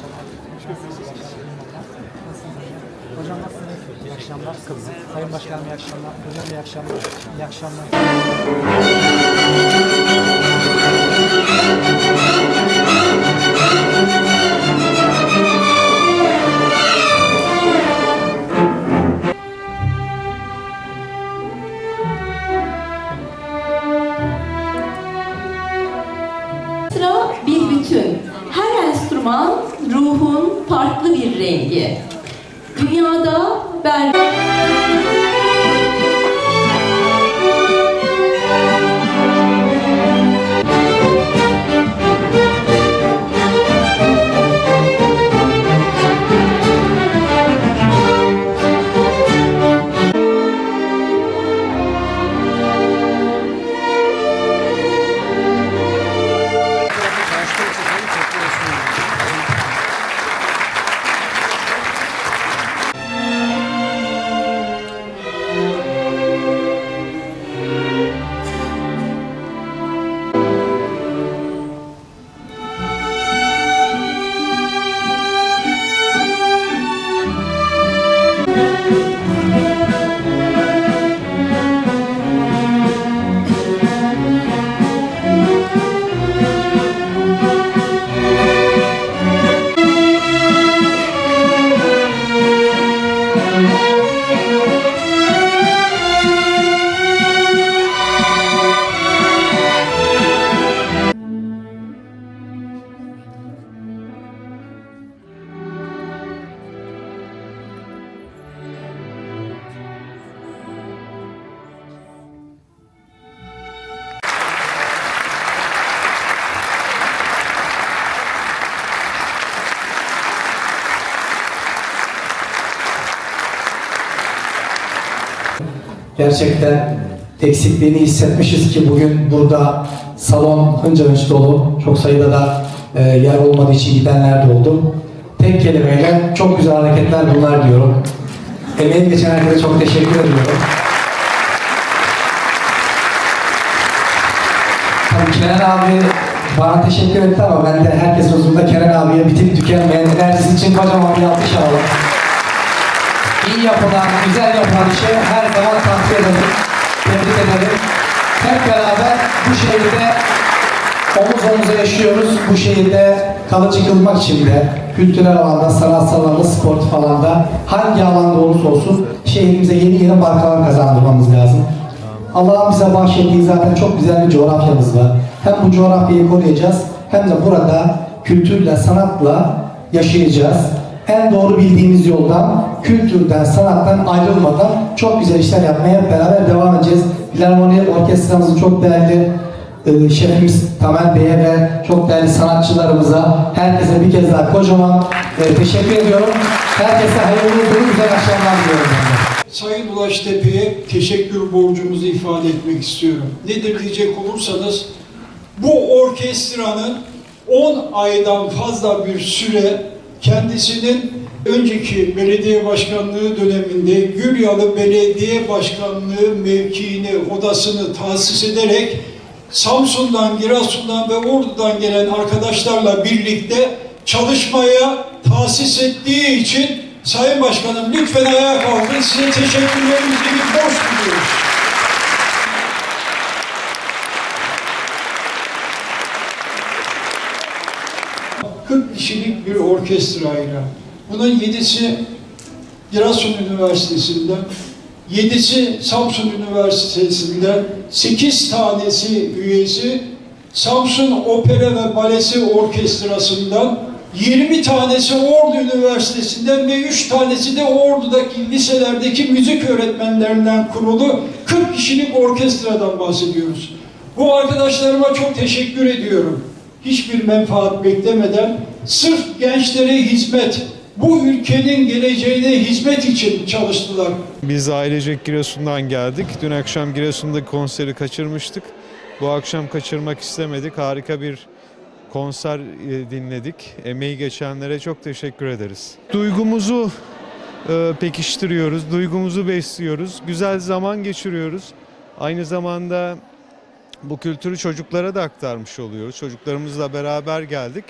akşamlar. Hocam nasılsınız? İyi akşamlar. Sayın Başkanım iyi akşamlar. Hocam iyi akşamlar. İyi akşamlar. Farklı bir rengi. Dünyada ben Gerçekten eksikliğini hissetmişiz ki bugün burada salon hınca hınç dolu. Çok sayıda da e, yer olmadığı için gidenler de oldu. Tek kelimeyle çok güzel hareketler bunlar diyorum. Emeği geçen herkese çok teşekkür ediyorum. Tabii Kenan abi bana teşekkür etti ama ben de herkes huzurunda Kenan abiye bitip tükenmeyen enerjisi için kocaman bir alkış alalım. İyi yapılan, güzel yapılan işe her zaman takdir ederim, tebrik ederim. Hep beraber bu şehirde omuz omuza yaşıyoruz. Bu şehirde kalıcı kılmak için de kültürel alanda, sanatsal alanda, spor alanda hangi alanda olursa olsun şehrimize yeni yeni markalar kazandırmamız lazım. Allah'ın bize bahşettiği zaten çok güzel bir coğrafyamız var. Hem bu coğrafyayı koruyacağız hem de burada kültürle, sanatla yaşayacağız. En doğru bildiğimiz yoldan, kültürden, sanattan ayrılmadan çok güzel işler yapmaya beraber devam edeceğiz. Filarmoni Orkestramızın çok değerli e, şefimiz Tamer Bey'e ve çok değerli sanatçılarımıza, herkese bir kez daha kocaman e, teşekkür ediyorum. Herkese hayırlı uğurlu güzel akşamlar diliyorum. Sayın Ulaş Tepe'ye teşekkür borcumuzu ifade etmek istiyorum. Nedir diyecek olursanız, bu orkestranın 10 aydan fazla bir süre kendisinin önceki belediye başkanlığı döneminde Gülyalı Belediye Başkanlığı mevkiini, odasını tahsis ederek Samsun'dan, Giresun'dan ve Ordu'dan gelen arkadaşlarla birlikte çalışmaya tahsis ettiği için Sayın Başkanım lütfen ayağa kalkın. Size teşekkürlerimizi bir borç diliyoruz. ...40 kişilik bir orkestrayla. Bunun yedisi Giresun Üniversitesi'nden, yedisi Samsun Üniversitesi'nden, sekiz tanesi üyesi Samsun Opera ve Balesi Orkestrası'ndan, 20 tanesi Ordu Üniversitesi'nden ve 3 tanesi de Ordu'daki liselerdeki müzik öğretmenlerinden kurulu 40 kişilik orkestradan bahsediyoruz. Bu arkadaşlarıma çok teşekkür ediyorum. Hiçbir menfaat beklemeden sırf gençlere hizmet, bu ülkenin geleceğine hizmet için çalıştılar. Biz ailecek Giresun'dan geldik. Dün akşam Giresun'da konseri kaçırmıştık. Bu akşam kaçırmak istemedik. Harika bir konser e, dinledik. Emeği geçenlere çok teşekkür ederiz. Duygumuzu e, pekiştiriyoruz, duygumuzu besliyoruz. Güzel zaman geçiriyoruz. Aynı zamanda bu kültürü çocuklara da aktarmış oluyoruz. Çocuklarımızla beraber geldik.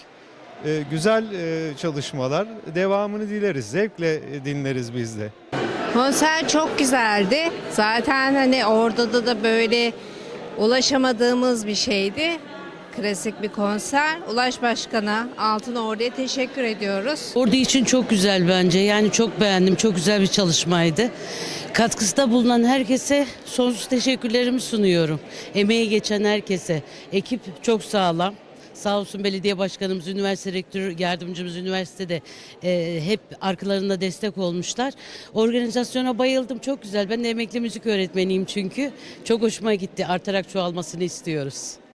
E, güzel e, çalışmalar. Devamını dileriz. Zevkle e, dinleriz biz de. Konser çok güzeldi. Zaten hani orada da da böyle ulaşamadığımız bir şeydi. Klasik bir konser. Ulaş Başkan'a, Altın Ordu'ya teşekkür ediyoruz. Ordu için çok güzel bence. Yani çok beğendim. Çok güzel bir çalışmaydı. Katkısta bulunan herkese sonsuz teşekkürlerimi sunuyorum. Emeği geçen herkese. Ekip çok sağlam. Sağ olsun belediye başkanımız, üniversite rektörü yardımcımız üniversitede e, hep arkalarında destek olmuşlar. Organizasyona bayıldım. Çok güzel. Ben de emekli müzik öğretmeniyim çünkü. Çok hoşuma gitti. Artarak çoğalmasını istiyoruz.